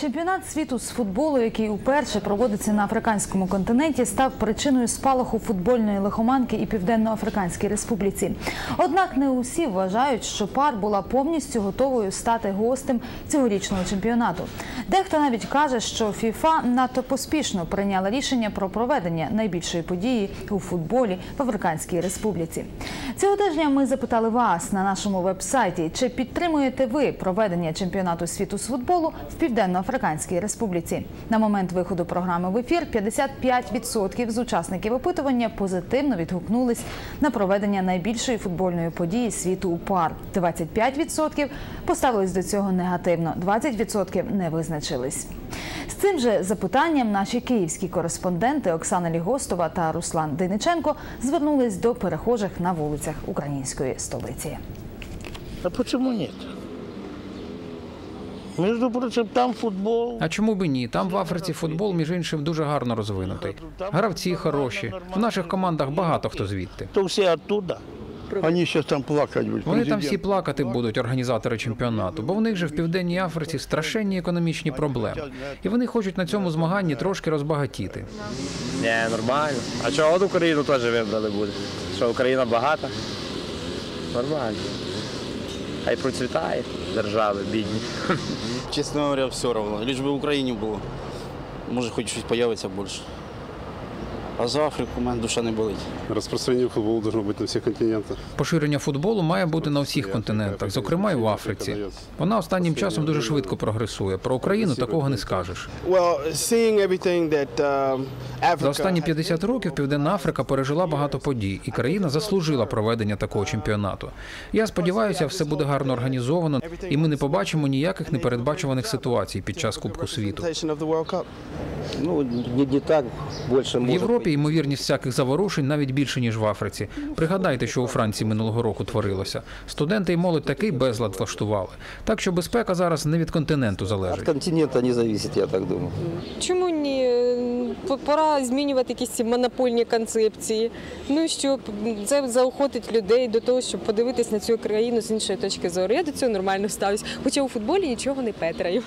Чемпіонат світу з футболу, який уперше проводиться на африканському континенті, став причиною спалаху футбольної лихоманки і Південно-Африканській Республіці. Однак не усі вважають, що пар була повністю готовою стати гостем цьогорічного чемпіонату. Дехто навіть каже, що ФІФА надто поспішно прийняла рішення про проведення найбільшої події у футболі в Африканській Республіці. Цього тижня ми запитали вас на нашому веб-сайті, чи підтримуєте ви проведення чемпіонату світу з футболу в Південно-Африканській Республіці. На момент виходу програми в ефір 55% з учасників опитування позитивно відгукнулись на проведення найбільшої футбольної події світу у пар. 25% поставились до цього негативно, 20% не визначились. З цим же запитанням наші київські кореспонденти Оксана Лігостова та Руслан Дейниченко звернулись до перехожих на вулицях української столиці. А почему нет? Между прочим, там футбол. А чому би ні? Там в Африці футбол, між іншим, дуже гарно розвинутий. Гравці хороші. В наших командах багато хто звідти. То все оттуда. Они сейчас там плакать будут. Вони там всі плакати будуть, організатори чемпіонату, бо в них же в південній Африці страшенні економічні проблеми, і вони хочуть на цьому змаганні трошки розбагатіти. Ні, нормально. А чого от Україну теж вибрали буде? Що Україна багата? Нормально. Хай процвітає держави, бідні. Честно говоря, все равно. Лишь бы в Україні було. Може, хоч щось появиться більше. А за Африку у мене душа не болить. Распространение футбола должно быть на всех континентах. Поширення футболу має бути на всіх континентах, зокрема і в Африці. Вона останнім часом дуже швидко прогресує. Про Україну такого не скажеш. Africa За останні 50 років Південна Африка пережила багато подій, і країна заслужила проведення такого чемпіонату. Я сподіваюся, все буде гарно організовано, і ми не побачимо ніяких непередбачуваних ситуацій під час Кубку світу. Ну, не, не так больше В может Європі ймовірність всяких заворушень навіть більше ніж в Африці. Пригадайте, що у Франції минулого року творилося. Студенти і молодь такий безлад влаштували. Так що безпека зараз не від континенту От залежить. континента не зависит, я так думаю. Чому ні? Пора змінювати якісь монопольні концепції. Ну щоб це заохотить людей до того, щоб подивитись на цю країну з іншої точки зору. Я до цього нормально ставлюсь. Хоча у футболі нічого не петраю.